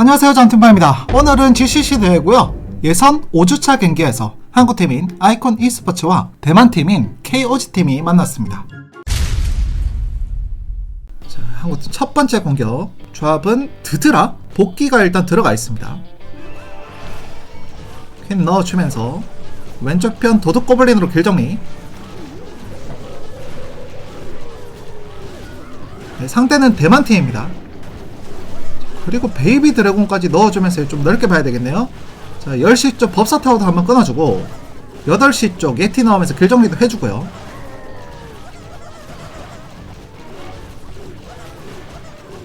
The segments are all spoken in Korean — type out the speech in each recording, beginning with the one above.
안녕하세요 전팀파입니다. 오늘은 GCC 대회고요. 예선 5주차 경기에서 한국팀인 아이콘 e스포츠와 대만팀인 KOG팀이 만났습니다. 자, 한국팀 첫 번째 공격. 조합은 드드라. 복귀가 일단 들어가 있습니다. 퀸 넣어주면서 왼쪽 편 도둑 고블린으로 길 정리. 네, 상대는 대만팀입니다 그리고 베이비 드래곤까지 넣어주면서 좀 넓게 봐야 되겠네요. 자, 10시 쪽 법사 타워도 한번 끊어주고 8시 쪽 예티 나오면서 길 정리도 해주고요.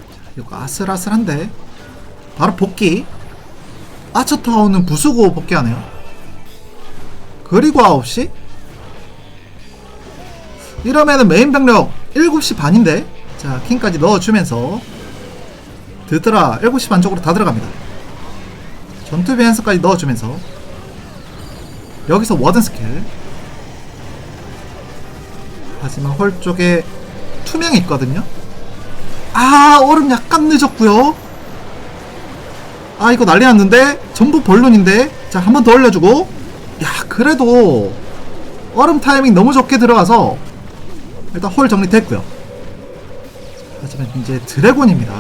자, 이거 아슬아슬한데 바로 복귀 아처 타워는 부수고 복귀하네요. 그리고 9시 이러면은 메인 병력 7시 반인데 자 킹까지 넣어주면서 드드라 7시 반 쪽으로 다 들어갑니다. 전투 비행스까지 넣어주면서 여기서 워든 스킬 하지만 홀 쪽에 투명이 있거든요. 아 얼음 약간 늦었고요. 아 이거 난리 났는데 전부 벌룬인데 자 한 번 더 올려주고 야 그래도 얼음 타이밍 너무 좋게 들어가서 일단 홀 정리됐고요. 하지만 이제 드래곤입니다.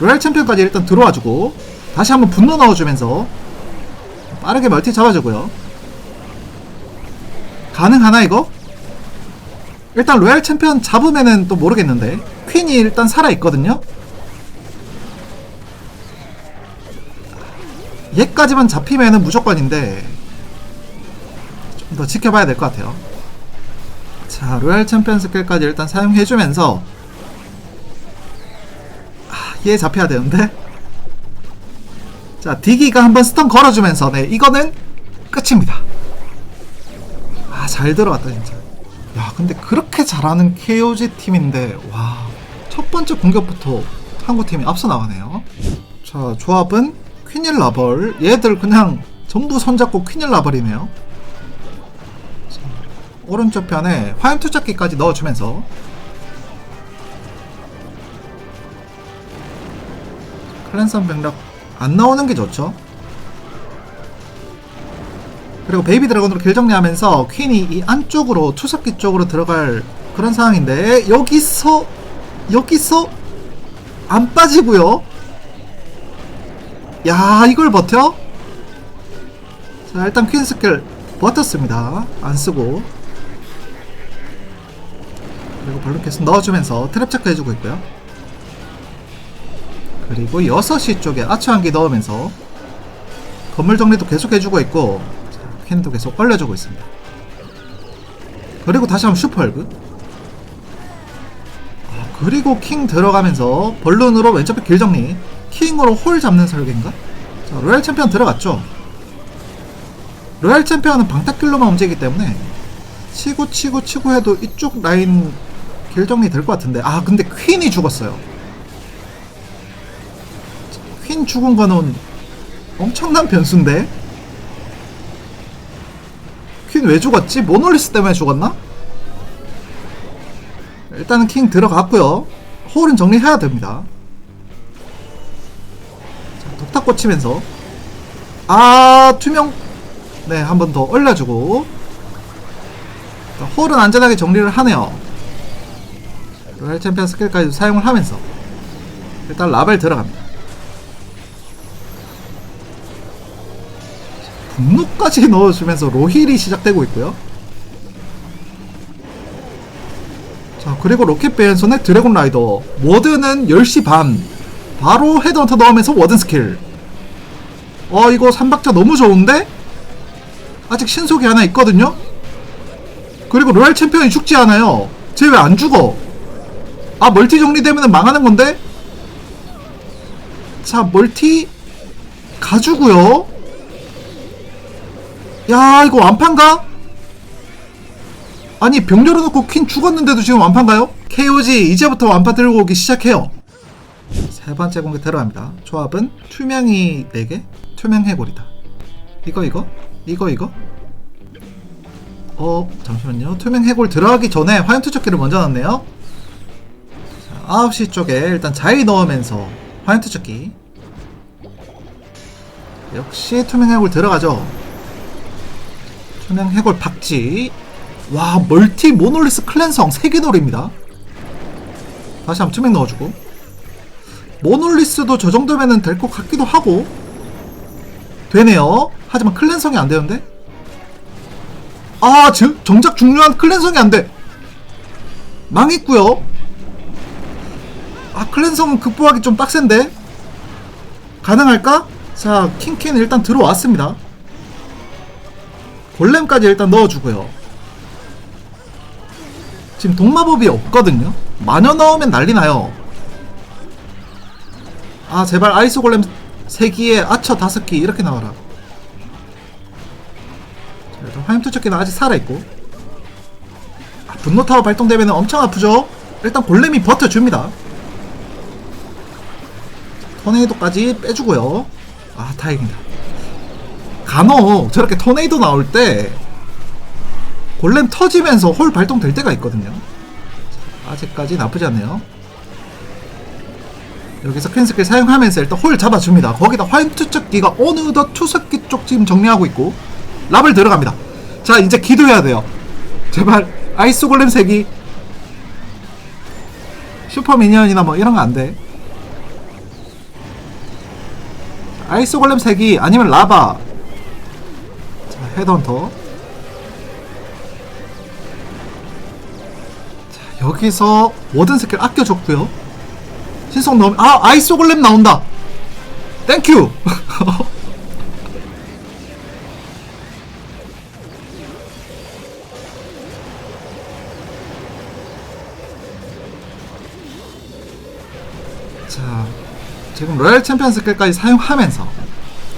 로얄 챔피언까지 일단 들어와주고 다시 한번 분노 넣어주면서 빠르게 멀티 잡아주고요. 가능하나 이거? 일단 로얄 챔피언 잡으면은 또 모르겠는데 퀸이 일단 살아있거든요. 얘까지만 잡히면은 무조건인데 좀 더 지켜봐야 될 것 같아요. 자 로얄 챔피언 스킬까지 일단 사용해주면서 얘 잡혀야 되는데. 자 디기가 한번 스턴 걸어주면서 네 이거는 끝입니다. 아 잘 들어갔다 진짜. 야 근데 그렇게 잘하는 KOG 팀인데 와. 첫 번째 공격부터 한국팀이 앞서 나가네요. 자 조합은 퀸일 라벌. 얘들 그냥 전부 손잡고 퀸일 라벌이네요. 자, 오른쪽 편에 화염 투자기까지 넣어주면서 클랜선 병력 안 나오는 게 좋죠. 그리고 베이비 드래곤으로 길 정리하면서 퀸이 이 안쪽으로 투석기 쪽으로 들어갈 그런 상황인데 여기서 여기서 안 빠지고요. 야 이걸 버텨? 자 일단 퀸 스킬 버텼습니다. 안 쓰고 그리고 블루 계속 넣어주면서 트랩 체크 해주고 있고요. 그리고 6시 쪽에 아처 한기 넣으면서 건물 정리도 계속 해주고 있고 자, 캔도 계속 올려주고 있습니다. 그리고 다시 한번 슈퍼헬브 아, 그리고 킹 들어가면서 벌룬으로 왼쪽에 길 정리 킹으로 홀 잡는 설계인가? 자, 로얄 챔피언 들어갔죠? 로얄 챔피언은 방타킬로만 움직이기 때문에 치고 치고 치고 해도 이쪽 라인 길 정리 될 것 같은데 아 근데 퀸이 죽었어요 퀸 죽은 거는 엄청난 변수인데? 퀸 왜 죽었지? 모놀리스 때문에 죽었나? 일단은 킹 들어갔고요. 홀은 정리해야 됩니다. 자, 독탁 꽂히면서. 아 투명. 네 한 번더 올려주고. 자, 홀은 안전하게 정리를 하네요. 로얄 챔피언 스킬까지 사용을 하면서. 일단 라벨 들어갑니다 분노까지 넣어주면서 로힐이 시작되고 있고요. 자 그리고 로켓 벤손의 드래곤 라이더 워드는 10시 반 바로 헤드헌터 넣으면서 워든 스킬 어 이거 3박자 너무 좋은데? 아직 신속이 하나 있거든요? 그리고 로얄 챔피언이 죽지 않아요 쟤 왜 안 죽어 아 멀티 정리되면 망하는 건데? 자 멀티 가주고요 야 이거 완판가? 아니 병 열어놓고 퀸 죽었는데도 지금 완판가요? KOG 이제부터 완판 들고 오기 시작해요. 세 번째 공격 들어갑니다. 조합은 투명이 4개 투명 해골이다. 이거 이거? 이거 이거? 어 잠시만요. 투명 해골 들어가기 전에 화염 투척기를 먼저 넣네요. 자 9시 쪽에 일단 자이 넣으면서 화이트 쫓기. 역시 투명 해골 들어가죠 투명 해골 박지 와 멀티 모놀리스 클랜성 3개 놀입니다. 다시 한번 투명 넣어주고. 모놀리스도 저 정도면은 될 것 같기도 하고. 되네요. 하지만 클랜성이 안 되는데? 아 정, 정작 중요한 클랜성이 안돼. 망했고요. 아 클랜성은 극복하기 좀 빡센데? 가능할까? 자 킹캔 일단 들어왔습니다 골렘까지 일단 넣어주고요. 지금 동마법이 없거든요. 마녀 넣으면 난리 나요. 아 제발 아이스 골렘 3기에 아처 5기 이렇게 나와라. 자 일단 화염투척기는 아직 살아있고. 아, 분노타워 발동되면 엄청 아프죠? 일단 골렘이 버텨줍니다. 토네이도까지 빼주고요. 아 다행이다 간혹 저렇게 토네이도 나올 때 골렘 터지면서 홀 발동될 때가 있거든요. 자, 아직까지 나쁘지 않네요. 여기서 클린스킬 사용하면서 일단 홀 잡아줍니다. 거기다 화염 투척기가 어느덧 투석기 쪽 지금 정리하고 있고 랍을 들어갑니다. 자 이제 기도해야 돼요. 제발 아이스 골렘 색이 슈퍼 미니언이나 뭐 이런 거 안돼. 아이스 골렘 색이 아니면 라바. 자 헤드헌터 자 여기서 워든 스킬 아껴줬고요. 신속 넣으면 아 골렘 나온다. 땡큐 자 지금 로얄 챔피언 스킬까지 사용하면서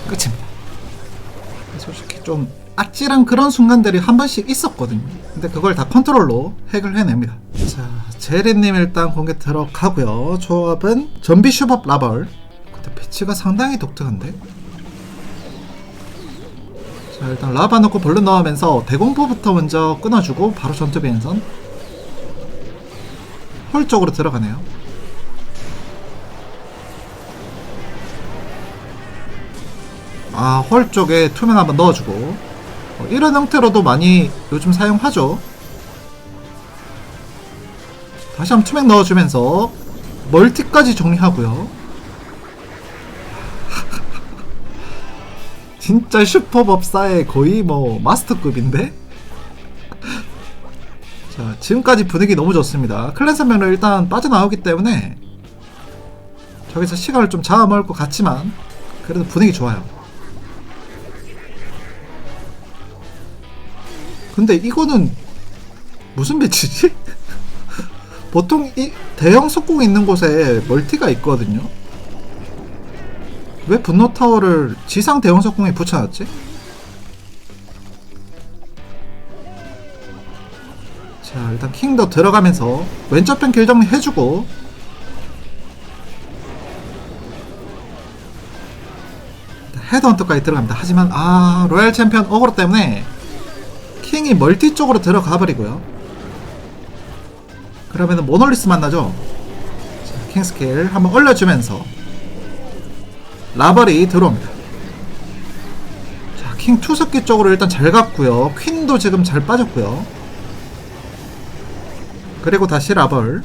끝입니다. 솔직히 좀 아찔한 그런 순간들이 한 번씩 있었거든요. 근데 그걸 다 컨트롤로 핵을 해냅니다. 자 제리님 일단 공개 들어가고요. 조합은 전비 슈법 라벌. 근데 배치가 상당히 독특한데? 자 일단 라바 넣고 벌룬 넣으면서 대공포부터 먼저 끊어주고 바로 전투 비행선. 홀 쪽으로 들어가네요 아, 홀 쪽에 투명 한번 넣어주고. 어, 이런 형태로도 많이 요즘 사용하죠. 다시 한번 투명 넣어주면서 멀티까지 정리하고요. 진짜 슈퍼법사의 거의 뭐 마스터급인데? 자 지금까지 분위기 너무 좋습니다. 클랜스 명령 일단 빠져나오기 때문에 저기서 시간을 좀 잡아먹을 것 같지만 그래도 분위기 좋아요 근데 이거는 무슨 배치지? 보통 이 대형 속공 있는 곳에 멀티가 있거든요. 왜 분노 타워를 지상 대형 속공에 붙여놨지? 자 일단 킹도 들어가면서 왼쪽 편 길정리 해주고 헤드헌터까지 들어갑니다. 하지만 아 로얄 챔피언 어그로 때문에 킹이 멀티 쪽으로 들어가 버리고요. 그러면은 모놀리스 만나죠. 자, 킹 스킬 한번 올려주면서 라벌이 들어옵니다. 자, 킹 투석기 쪽으로 일단 잘 갔고요. 퀸도 지금 잘 빠졌고요. 그리고 다시 라벌.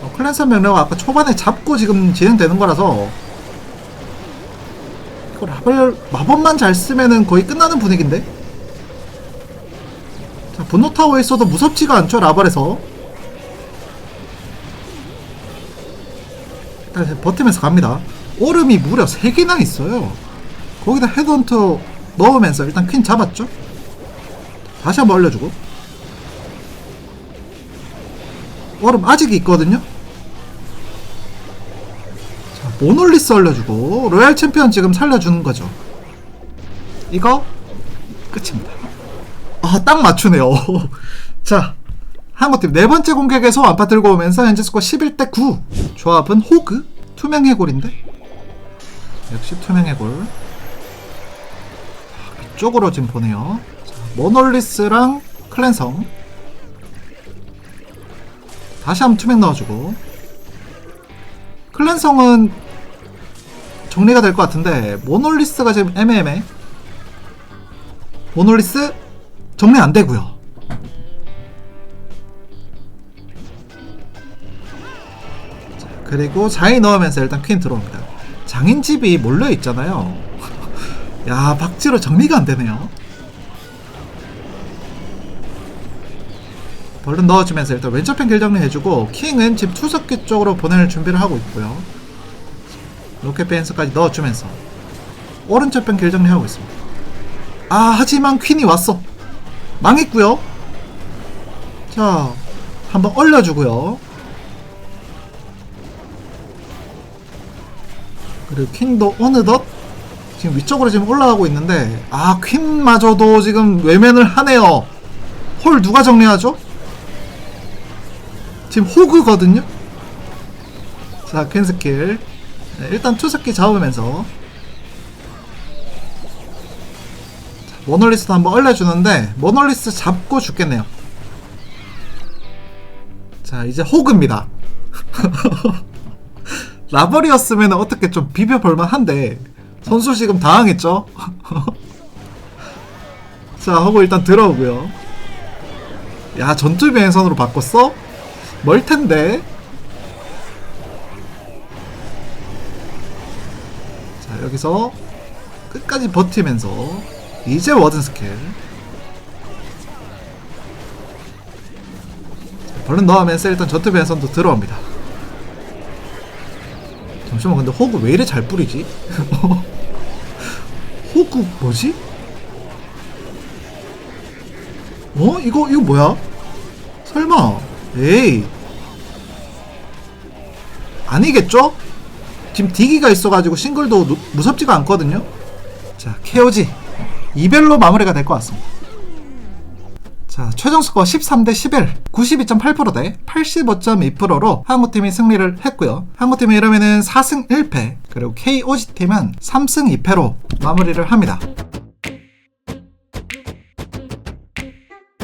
어, 클랜선 명령 아까 초반에 잡고 지금 진행되는 거라서 이거 라벌 마법만 잘 쓰면은 거의 끝나는 분위기인데. 자, 분노 타워에 있어도 무섭지가 않죠, 라벌에서. 일단 버티면서 갑니다. 얼음이 무려 3개나 있어요. 거기다 헤드헌터 넣으면서 일단 퀸 잡았죠? 다시 한번 올려주고. 얼음 아직 있거든요? 자, 모놀리스 올려주고, 로얄 챔피언 지금 살려주는 거죠. 이거, 끝입니다. 아, 딱 맞추네요. 자, 한국팀 네 번째 공격에서 완파 들고 오면서 현재 스코어 11대 9. 조합은 호그, 투명 해골인데 역시 투명 해골. 아, 이쪽으로 지금 보네요. 자, 모놀리스랑 클랜성. 다시 한번 투명 넣어주고 클랜성은 정리가 될 것 같은데 모놀리스가 지금 애매애매 모놀리스 정리 안 되고요. 자, 그리고 자이 넣으면서 일단 퀸 들어옵니다. 장인집이 몰려 있잖아요. 야 박지로 정리가 안 되네요. 얼른 넣어주면서 일단 왼쪽 펜길 정리해주고 킹은 집 투석기 쪽으로 보낼 준비를 하고 있고요. 로켓 밴스까지 넣어주면서 오른쪽 펜길 정리하고 있습니다. 아 하지만 퀸이 왔어 망했고요 자 한번 얼려주고요 그리고 퀸도 어느덧 지금 위쪽으로 지금 올라가고 있는데 아 퀸마저도 지금 외면을 하네요 홀 누가 정리하죠? 지금 호그거든요. 자, 퀸 스킬. 네, 일단 투스키 잡으면서 모놀리스도 한번 얼려주는데 모놀리스 잡고 죽겠네요. 자, 이제 호그입니다. 라버리였으면 어떻게 좀 비벼볼만 한데 선수 지금 당황했죠? 자, 호그 일단 들어오고요. 야, 전투 비행선으로 바꿨어? 멀 텐데. 자, 여기서 끝까지 버티면서 이제 워든 스킬. 자, 벌른 넣으면서 일단 전투 배선도 들어옵니다. 잠시만, 근데 호구 왜 이래 잘 뿌리지? 호구 뭐지? 어? 이거, 이거 뭐야? 설마. 에이. 아니겠죠? 지금 디기가 있어가지고 싱글도 노- 무섭지가 않거든요. 자, KOG 이별로 마무리가 될 것 같습니다. 자, 최종 스코어 13대 11, 92.8%대 85.2%로 한국팀이 승리를 했고요. 한국팀이 이러면은 4승 1패, 그리고 KOG 팀은 3승 2패로 마무리를 합니다.